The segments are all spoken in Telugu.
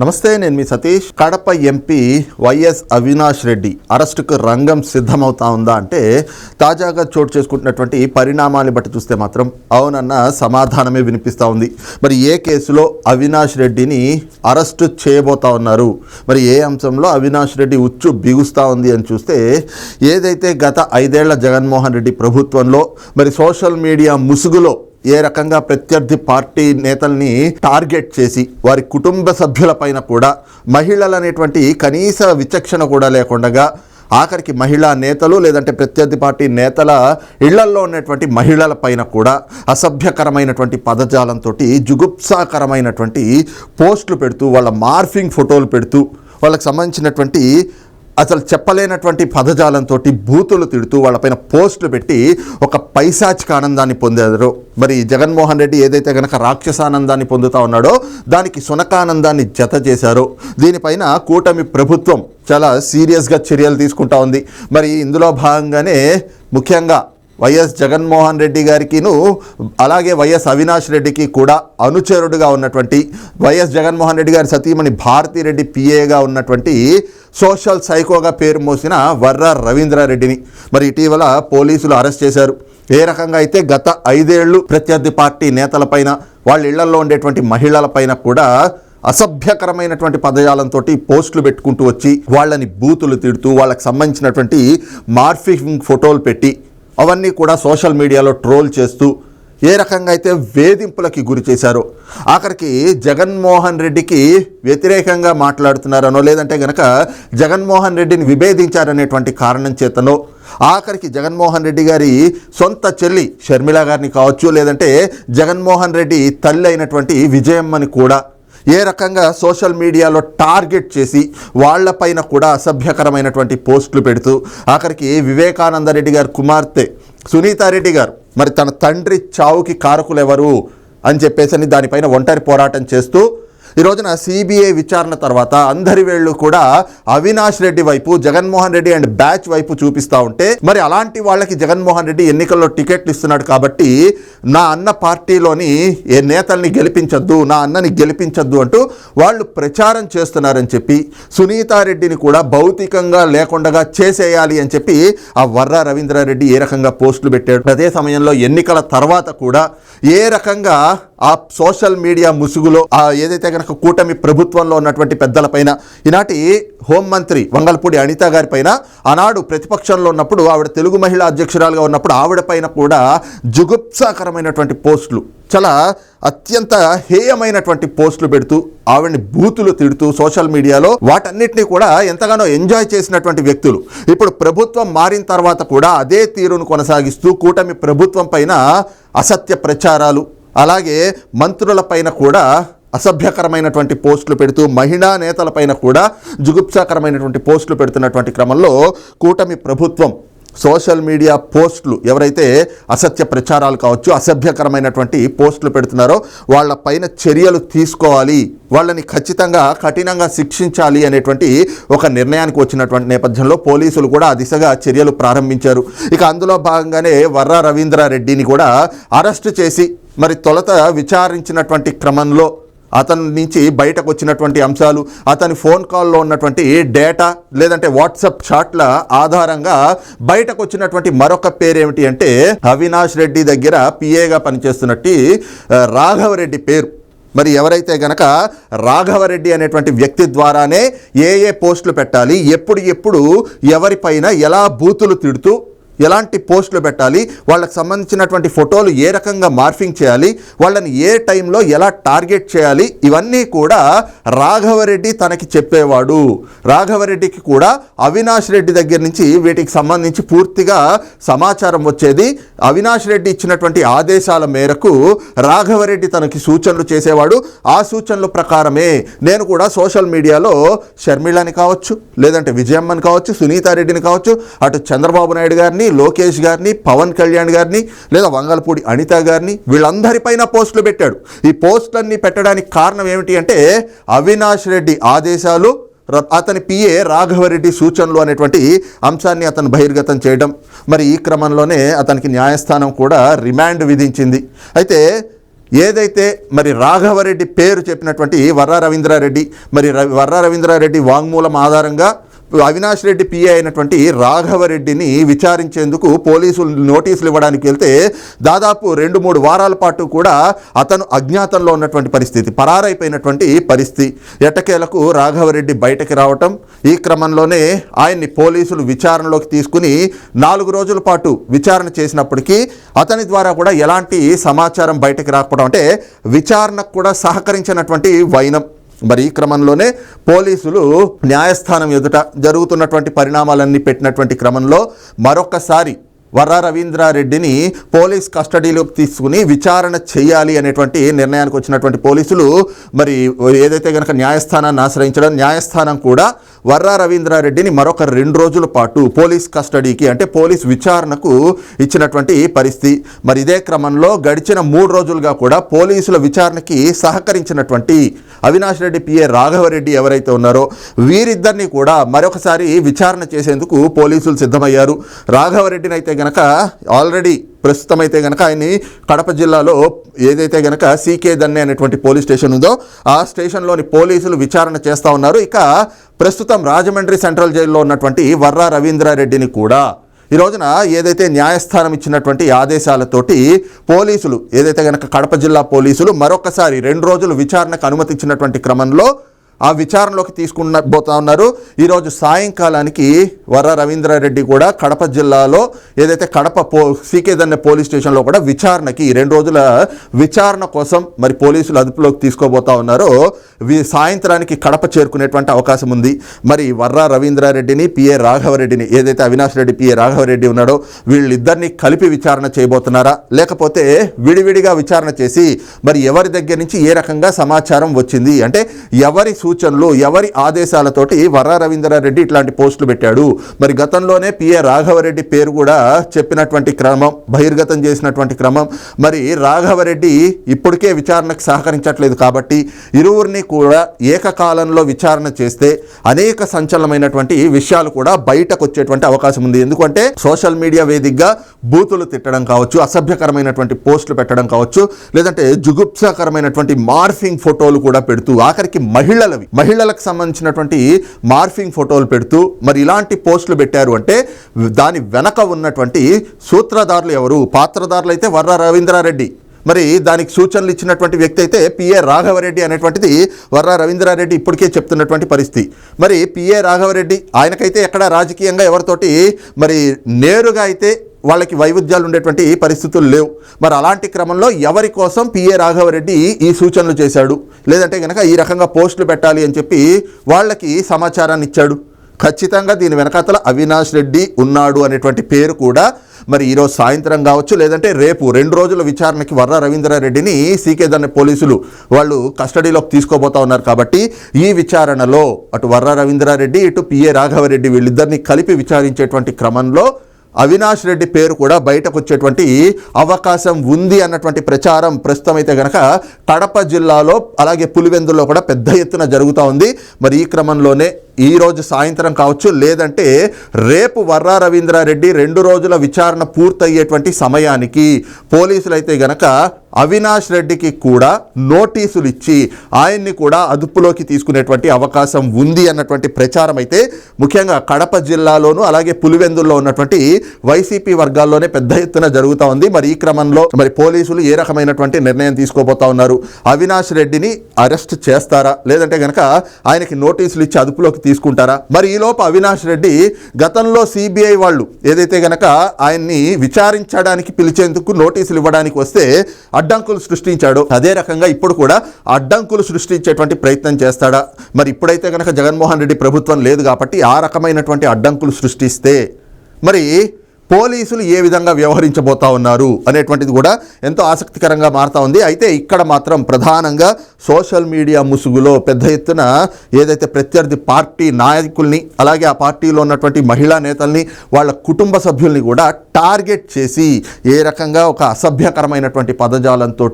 నమస్తే నేను మీ Satish. Kadapa MP YS Avinash Reddy. అరెస్టుకు రంగం సిద్ధమవుతా ఉందా అంటే తాజాగా చోటు చేసుకుంటున్నటువంటి పరిణామాన్ని బట్టి చూస్తే మాత్రం అవునన్న సమాధానమే వినిపిస్తూ ఉంది. మరి ఏ కేసులో అవినాష్ రెడ్డిని అరెస్టు చేయబోతా ఉన్నారు? మరి ఏ అంశంలో అవినాష్ రెడ్డి ఉచ్చు బిగుస్తూ ఉంది అని చూస్తే ఏదైతే గత ఐదేళ్ళ జగన్మోహన్ రెడ్డి ప్రభుత్వంలో మరి సోషల్ మీడియా ముసుగులో ఏ రకంగా ప్రత్యర్థి పార్టీ నేతల్ని టార్గెట్ చేసి వారి కుటుంబ సభ్యులపైన కూడా మహిళలు అనేటువంటి కనీస విచక్షణ కూడా లేకుండా ఆఖరికి మహిళా నేతలు లేదంటే ప్రత్యర్థి పార్టీ నేతల ఇళ్ళల్లో ఉన్నటువంటి మహిళల పైన కూడా అసభ్యకరమైనటువంటి పదజాలంతో జుగుప్సాకరమైనటువంటి పోస్టులు పెడుతూ వాళ్ళ మార్ఫింగ్ ఫోటోలు పెడుతూ వాళ్ళకి సంబంధించినటువంటి అసలు చెప్పలేనటువంటి పదజాలంతో బూతులు తిడుతూ వాళ్ళపైన పోస్టులు పెట్టి ఒక పైశాచిక ఆనందాన్ని పొందారు. మరి జగన్మోహన్ రెడ్డి ఏదైతే గనక రాక్షసానందాన్ని పొందుతా ఉన్నాడో దానికి సునకానందాన్ని జత చేశారో. దీనిపైన కూటమి ప్రభుత్వం చాలా సీరియస్గా చర్యలు తీసుకుంటా ఉంది. మరి ఇందులో భాగంగానే ముఖ్యంగా వైఎస్ జగన్మోహన్ రెడ్డి గారికిను అలాగే వైఎస్ అవినాష్ రెడ్డికి కూడా అనుచరుడుగా ఉన్నటువంటి వైఎస్ జగన్మోహన్ రెడ్డి గారి సతీమణి భారతిరెడ్డి పిఏగా ఉన్నటువంటి సోషల్ సైకోగా పేరు మోసిన వర్ర రవీంద్రారెడ్డిని మరి ఇటీవల పోలీసులు అరెస్ట్ చేశారు. ఏ రకంగా అయితే గత ఐదేళ్ళు ప్రత్యర్థి పార్టీ నేతలపైన వాళ్ళ ఇళ్ళలో ఉండేటువంటి మహిళలపైన కూడా అసభ్యకరమైనటువంటి పదజాలంతో పోస్టులు పెట్టుకుంటూ వచ్చి వాళ్ళని బూతులు తిడుతూ వాళ్ళకి సంబంధించినటువంటి మార్ఫింగ్ ఫోటోలు పెట్టి అవన్నీ కూడా సోషల్ మీడియాలో ట్రోల్ చేస్తూ ఏ రకంగా అయితే వేధింపులకి గురి చేశారో ఆఖరికి జగన్మోహన్ రెడ్డికి వ్యతిరేకంగా మాట్లాడుతున్నారనో లేదంటే గనక జగన్మోహన్ రెడ్డిని విభేదించారనేటువంటి కారణం చేతనో ఆఖరికి జగన్మోహన్ రెడ్డి గారి సొంత చెల్లి షర్మిల గారిని కావచ్చు లేదంటే జగన్మోహన్ రెడ్డి తల్లి అయినటువంటి విజయమ్మని కూడా ఏ రకంగా సోషల్ మీడియాలో టార్గెట్ చేసి వాళ్ళపైన కూడా అసభ్యకరమైనటువంటి పోస్టులు పెడుతూ ఆఖరికి వివేకానంద రెడ్డి గారి కుమార్తె సునీతారెడ్డి గారు మరి తన తండ్రి చావుకి కారకులు ఎవరు అని చెప్పేసి దానిపైన ఒంటరి పోరాటం చేస్తూ ఈ రోజున సిబిఐ విచారణ తర్వాత అందరి వేళ్ళు కూడా అవినాష్ రెడ్డి వైపు జగన్మోహన్ రెడ్డి అండ్ బ్యాచ్ వైపు చూపిస్తూ ఉంటే మరి అలాంటి వాళ్ళకి జగన్మోహన్ రెడ్డి ఎన్నికల్లో టికెట్లు ఇస్తున్నాడు కాబట్టి నా అన్న పార్టీలోని ఏ నేతల్ని గెలిపించొద్దు నా అన్నని గెలిపించొద్దు అంటూ వాళ్ళు ప్రచారం చేస్తున్నారని చెప్పి సునీతారెడ్డిని కూడా భౌతికంగా లేకుండా చేసేయాలి అని చెప్పి ఆ వర్ర రవీంద్రారెడ్డి ఏ రకంగా పోస్టులు పెట్టాడు అదే సమయంలో ఎన్నికల తర్వాత కూడా ఏ రకంగా ఆ సోషల్ మీడియా ముసుగులో ఆ ఏదైతే కనుక కూటమి ప్రభుత్వంలో ఉన్నటువంటి పెద్దలపైన ఈనాటి హోంమంత్రి వంగల్పూడి అనిత గారి పైన ఆనాడు ప్రతిపక్షంలో ఉన్నప్పుడు ఆవిడ తెలుగు మహిళా అధ్యక్షురాలుగా ఉన్నప్పుడు ఆవిడ పైన కూడా జుగుప్సాకరమైనటువంటి పోస్టులు చాలా అత్యంత హేయమైనటువంటి పోస్టులు పెడుతూ ఆవిడని బూతులు తిడుతూ సోషల్ మీడియాలో వాటన్నిటినీ కూడా ఎంతగానో ఎంజాయ్ చేసినటువంటి వ్యక్తులు. ఇప్పుడు ప్రభుత్వం మారిన తర్వాత కూడా అదే తీరును కొనసాగిస్తూ కూటమి ప్రభుత్వం పైన అసత్య ప్రచారాలు అలాగే మంత్రుల పైన కూడా అసభ్యకరమైనటువంటి పోస్టులు పెడుతూ మహిళా నేతలపైన కూడా జుగుప్సాకరమైనటువంటి పోస్టులు పెడుతున్నటువంటి క్రమంలో కూటమి ప్రభుత్వం సోషల్ మీడియా పోస్టులు ఎవరైతే అసత్య ప్రచారాలు కావచ్చు అసభ్యకరమైనటువంటి పోస్టులు పెడుతున్నారో వాళ్ళ పైన చర్యలు తీసుకోవాలి. వాళ్ళని ఖచ్చితంగా కఠినంగా శిక్షించాలి అనేటువంటి ఒక నిర్ణయానికి వచ్చినటువంటి నేపథ్యంలో పోలీసులు కూడా ఆ దిశగా చర్యలు ప్రారంభించారు. ఇక అందులో భాగంగానే వర్ర రవీంద్రారెడ్డిని కూడా అరెస్టు చేసి మరి తొలత విచారించినటువంటి క్రమంలో అతని నుంచి బయటకు వచ్చినటువంటి అంశాలు అతని ఫోన్ కాల్లో ఉన్నటువంటి డేటా లేదంటే వాట్సాప్ చాట్ల ఆధారంగా బయటకు వచ్చినటువంటి మరొక పేరేమిటి అంటే అవినాష్ రెడ్డి దగ్గర పిఏగా పనిచేస్తున్నట్టు రాఘవరెడ్డి పేరు. మరి ఎవరైతే గనక రాఘవరెడ్డి అనేటువంటి వ్యక్తి ద్వారానే ఏ ఏ పోస్టులు పెట్టాలి ఎప్పుడు ఎప్పుడు ఎవరిపైన ఎలా బూతులు తిడుతూ ఎలాంటి పోస్టులు పెట్టాలి? వాళ్ళకి సంబంధించినటువంటి ఫోటోలు ఏ రకంగా మార్ఫింగ్ చేయాలి? వాళ్ళని ఏ టైంలో ఎలా టార్గెట్ చేయాలి? ఇవన్నీ కూడా రాఘవరెడ్డి తనకి చెప్పేవాడు. రాఘవరెడ్డికి కూడా అవినాష్ రెడ్డి దగ్గర నుంచి వీటికి సంబంధించి పూర్తిగా సమాచారం వచ్చేది. అవినాష్ రెడ్డి ఇచ్చినటువంటి ఆదేశాల మేరకు రాఘవరెడ్డి తనకి సూచనలు చేసేవాడు. ఆ సూచనల ప్రకారమే నేను కూడా సోషల్ మీడియాలో షర్మిళని కావచ్చు లేదంటే విజయమ్మని కావచ్చు సునీతారెడ్డిని కావచ్చు అటు చంద్రబాబు నాయుడు గారిని లోకేష్ గారిని పవన్ కళ్యాణ్ గారిని లేదా వంగలపూడి అనిత గారిని వీళ్ళందరిపైన పోస్టులు పెట్టాడు. ఈ పోస్టులన్నీ పెట్టడానికి కారణం ఏమిటి అంటే అవినాష్ రెడ్డి ఆదేశాలు అతని పిఏ రాఘవరెడ్డి సూచనలు అనేటువంటి అంశాన్ని అతను బహిర్గతం చేయడం. మరి ఈ క్రమంలోనే అతనికి న్యాయస్థానం కూడా రిమాండ్ విధించింది. అయితే ఏదైతే మరి రాఘవరెడ్డి పేరు చెప్పినటువంటి వర్రా రవీంద్రారెడ్డి మరి ర- వర్రా రవీంద్రారెడ్డి వాంగ్మూలం ఆధారంగా అవినాష్ రెడ్డి పిఏ అయినటువంటి రాఘవరెడ్డిని విచారించేందుకు పోలీసులు నోటీసులు ఇవ్వడానికి వెళ్తే దాదాపు రెండు మూడు వారాల పాటు కూడా అతను అజ్ఞాతంలో ఉన్నటువంటి పరిస్థితి పరారైపోయినటువంటి పరిస్థితి. ఎట్టకేలకు రాఘవరెడ్డి బయటకి రావటం ఈ క్రమంలోనే ఆయన్ని పోలీసులు విచారణలోకి తీసుకుని నాలుగు రోజుల పాటు విచారణ చేసినప్పటికీ అతని ద్వారా కూడా ఎలాంటి సమాచారం బయటకు రాకపోవడం అంటే విచారణకు కూడా సహకరించినటువంటి వైనం. మరి ఈ క్రమంలోనే పోలీసులు న్యాయస్థానం ఎదుట జరుగుతున్నటువంటి పరిణామాలన్నీ పెట్టినటువంటి క్రమంలో మరొకసారి వర్రా రవీంద్రారెడ్డిని పోలీస్ కస్టడీలోకి తీసుకుని విచారణ చేయాలి అనేటువంటి నిర్ణయానికి వచ్చినటువంటి పోలీసులు మరి ఏదైతే కనుక న్యాయస్థానాన్ని ఆశ్రయించడం న్యాయస్థానం కూడా వర్రా రవీంద్రారెడ్డిని మరొక రెండు రోజుల పాటు పోలీస్ కస్టడీకి అంటే పోలీస్ విచారణకు ఇచ్చినటువంటి పరిస్థితి. మరి ఇదే క్రమంలో గడిచిన మూడు రోజులుగా కూడా పోలీసుల విచారణకి సహకరించినటువంటి అవినాష్ రెడ్డి పిఏ రాఘవరెడ్డి ఎవరైతే ఉన్నారో వీరిద్దరిని కూడా మరొకసారి విచారణ చేసేందుకు పోలీసులు సిద్ధమయ్యారు. రాఘవరెడ్డిని అయితే గనక ఆల్రెడీ ప్రస్తుతం అయితే గనక ఆయన్ని కడప జిల్లాలో ఏదైతే గనక సీకే దన్నే అనేటువంటి పోలీస్ స్టేషన్ ఉందో ఆ స్టేషన్లోని పోలీసులు విచారణ చేస్తూ ఉన్నారు. ఇక ప్రస్తుతం రాజమండ్రి సెంట్రల్ జైల్లో ఉన్నటువంటి వర్రా రవీంద్రారెడ్డిని కూడా ఈ రోజున ఏదైతే న్యాయస్థానం ఇచ్చినటువంటి ఆదేశాలతోటి పోలీసులు ఏదైతే గనక కడప జిల్లా పోలీసులు మరొకసారి రెండు రోజులు విచారణకు అనుమతి ఇచ్చినటువంటి క్రమంలో ఆ విచారణలోకి తీసుకున్న పోతా ఉన్నారు. ఈరోజు సాయంకాలానికి వర రవీంద్రారెడ్డి కూడా కడప జిల్లాలో ఏదైతే కడప పో సీకేదన్న పోలీస్ స్టేషన్లో కూడా విచారణకి ఈ రెండు రోజుల విచారణ కోసం మరి పోలీసులు అదుపులోకి తీసుకోబోతా ఉన్నారో. సాయంత్రానికి కడప చేరుకునేటువంటి అవకాశం ఉంది. మరి వర్ర రవీంద్రారెడ్డిని పిఏ రాఘవరెడ్డిని ఏదైతే అవినాష్ రెడ్డి పిఏ రాఘవరెడ్డి ఉన్నాడో వీళ్ళిద్దరిని కలిపి విచారణ చేయబోతున్నారా? లేకపోతే విడివిడిగా విచారణ చేసి మరి ఎవరి దగ్గర నుంచి ఏ రకంగా సమాచారం వచ్చింది? అంటే ఎవరి సూచనలు ఎవరి ఆదేశాలతోటి వర రవీంద్రారెడ్డి ఇట్లాంటి పోస్టులు పెట్టాడు. మరి గతంలోనే పిఏ రాఘవరెడ్డి పేరు కూడా చెప్పినటువంటి క్రమం బహిర్గతం చేసినటువంటి క్రమం. మరి రాఘవరెడ్డి ఇప్పటికే విచారణకు సహకరించట్లేదు కాబట్టి ఇరువురిని కూడా ఏకకాలంలో విచారణ చేస్తే అనేక సంచలనమైనటువంటి విషయాలు కూడా బయటకు వచ్చేటువంటి అవకాశం ఉంది. ఎందుకంటే సోషల్ మీడియా వేదికగా బూతులు తిట్టడం కావచ్చు అసభ్యకరమైనటువంటి పోస్టులు పెట్టడం కావచ్చు లేదంటే జుగుప్సాకరమైనటువంటి మార్ఫింగ్ ఫోటోలు కూడా పెడుతూ ఆఖరికి మహిళలవి మహిళలకు సంబంధించినటువంటి మార్ఫింగ్ ఫోటోలు పెడుతూ మరి ఇలాంటి పోస్టులు పెట్టారు అంటే దాని వెనక ఉన్నటువంటి సూత్రధారులు ఎవరు? పాత్రధారులు అయితే వర్ర రవీంద్రారెడ్డి. మరి దానికి సూచనలు ఇచ్చినటువంటి వ్యక్తి అయితే పిఏ రాఘవరెడ్డి అనేటువంటిది వర్ర రవీంద్రారెడ్డి ఇప్పటికే చెప్తున్నటువంటి పరిస్థితి. మరి పిఏ రాఘవరెడ్డి ఆయనకైతే ఎక్కడ రాజకీయంగా ఎవరితోటి మరి నేరుగా అయితే వాళ్ళకి వైవిధ్యాలు ఉండేటువంటి పరిస్థితులు లేవు. మరి అలాంటి క్రమంలో ఎవరి కోసం పిఏ రాఘవరెడ్డి ఈ సూచనలు చేశాడు? లేదంటే కనుక ఈ రకంగా పోస్టులు పెట్టాలి అని చెప్పి వాళ్ళకి సమాచారాన్ని ఇచ్చాడు. ఖచ్చితంగా దీని వెనకాతల అవినాష్ రెడ్డి ఉన్నాడు అనేటువంటి పేరు కూడా మరి ఈరోజు సాయంత్రం కావచ్చు లేదంటే రేపు రెండు రోజుల విచారణకి వర్ర రవీంద్రారెడ్డిని సీకే దాన్ని పోలీసులు వాళ్ళు కస్టడీలోకి తీసుకోబోతా ఉన్నారు కాబట్టి ఈ విచారణలో అటు వర్ర రవీంద్రారెడ్డి ఇటు పిఏ రాఘవరెడ్డి వీళ్ళిద్దరిని కలిపి విచారించేటువంటి క్రమంలో అవినాష్ రెడ్డి పేరు కూడా బయటకు వచ్చేటువంటి అవకాశం ఉంది అన్నటువంటి ప్రచారం ప్రస్తుతం అయితే గనక కడప జిల్లాలో అలాగే పులివెందులో కూడా పెద్ద ఎత్తున జరుగుతూ ఉంది. మరి ఈ క్రమంలోనే ఈరోజు సాయంత్రం కావచ్చు లేదంటే రేపు వర్రా రవీంద్రారెడ్డి రెండు రోజుల విచారణ పూర్తయ్యేటువంటి సమయానికి పోలీసులు అయితే గనక అవినాష్ రెడ్డికి కూడా నోటీసులు ఇచ్చి ఆయన్ని కూడా అదుపులోకి తీసుకునేటువంటి అవకాశం ఉంది అన్నటువంటి ప్రచారం అయితే ముఖ్యంగా కడప జిల్లాలోనూ అలాగే పులివెందుల్లో ఉన్నటువంటి వైసీపీ వర్గాల్లోనే పెద్ద ఎత్తున జరుగుతూ ఉంది. మరి ఈ క్రమంలో మరి పోలీసులు ఏ రకమైనటువంటి నిర్ణయం తీసుకోబోతా ఉన్నారు? అవినాష్ రెడ్డిని అరెస్ట్ చేస్తారా? లేదంటే గనక ఆయనకి నోటీసులు ఇచ్చి అదుపులోకి తీసుకుంటారా? మరి ఈలోపు అవినాష్ రెడ్డి గతంలో సిబిఐ వాళ్ళు ఏదైతే గనక ఆయన్ని విచారించడానికి పిలిచేందుకు నోటీసులు ఇవ్వడానికి వస్తే అడ్డంకులు సృష్టించాడు. అదే రకంగా ఇప్పుడు కూడా అడ్డంకులు సృష్టించేటువంటి ప్రయత్నం చేస్తాడా? మరి ఇప్పుడైతే గనక జగన్మోహన్ రెడ్డి ప్రభుత్వం లేదు కాబట్టి ఆ రకమైనటువంటి అడ్డంకులు సృష్టిస్తే మరి పోలీసులు ఏ విధంగా వ్యవహరించబోతా ఉన్నారు అనేటువంటిది కూడా ఎంతో ఆసక్తికరంగా మారుతా ఉంది. అయితే ఇక్కడ మాత్రం ప్రధానంగా సోషల్ మీడియా ముసుగులో పెద్ద ఎత్తున ఏదైతే ప్రత్యర్థి పార్టీ నాయకుల్ని అలాగే ఆ పార్టీలో ఉన్నటువంటి మహిళా నేతల్ని వాళ్ళ కుటుంబ సభ్యుల్ని కూడా టార్గెట్ చేసి ఏ రకంగా ఒక అసభ్యకరమైనటువంటి పదజాలంతో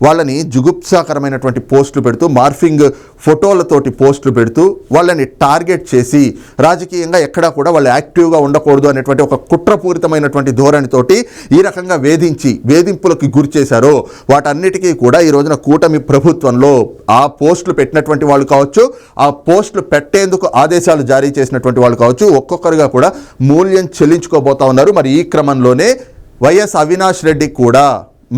వాళ్ళని జుగుప్సాకరమైనటువంటి పోస్టులు పెడుతూ మార్ఫింగ్ ఫోటోలతోటి పోస్టులు పెడుతూ వాళ్ళని టార్గెట్ చేసి రాజకీయంగా ఎక్కడా కూడా వాళ్ళు యాక్టివ్గా ఉండకూడదు అనేటువంటి ఒక కుట్రపు మోసపూరితమైనటువంటి ధోరణితోటి ఈ రకంగా వేధించి వేధింపులకు గురి చేశారో వాటన్నిటికీ కూడా ఈ రోజున కూటమి ప్రభుత్వంలో ఆ పోస్టులు పెట్టినటువంటి వాళ్ళు కావచ్చు ఆ పోస్టులు పెట్టేందుకు ఆదేశాలు జారీ చేసినటువంటి వాళ్ళు కావచ్చు ఒక్కొక్కరుగా కూడా మూల్యం చెల్లించుకోబోతా ఉన్నారు. మరి ఈ క్రమంలోనే వైఎస్ అవినాష్ రెడ్డి కూడా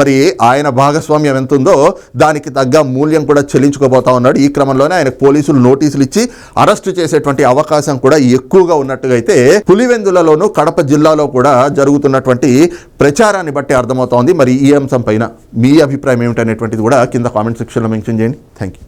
మరి ఆయన భాగస్వామ్యం ఎంత ఉందో దానికి తగ్గ మూల్యం కూడా చెల్లించుకోబోతా ఉన్నాడు. ఈ క్రమంలోనే ఆయన పోలీసులు నోటీసులు ఇచ్చి అరెస్టు చేసేటువంటి అవకాశం కూడా ఎక్కువగా ఉన్నట్టుగా అయితే పులివెందులలోను కడప జిల్లాలో కూడా జరుగుతున్నటువంటి ప్రచారాన్ని బట్టి అర్థమవుతోంది. మరి ఈ అంశం పైన మీ అభిప్రాయం ఏమిటనేటువంటిది కూడా కింద కామెంట్ సెక్షన్లో మెన్షన్ చేయండి. Thank you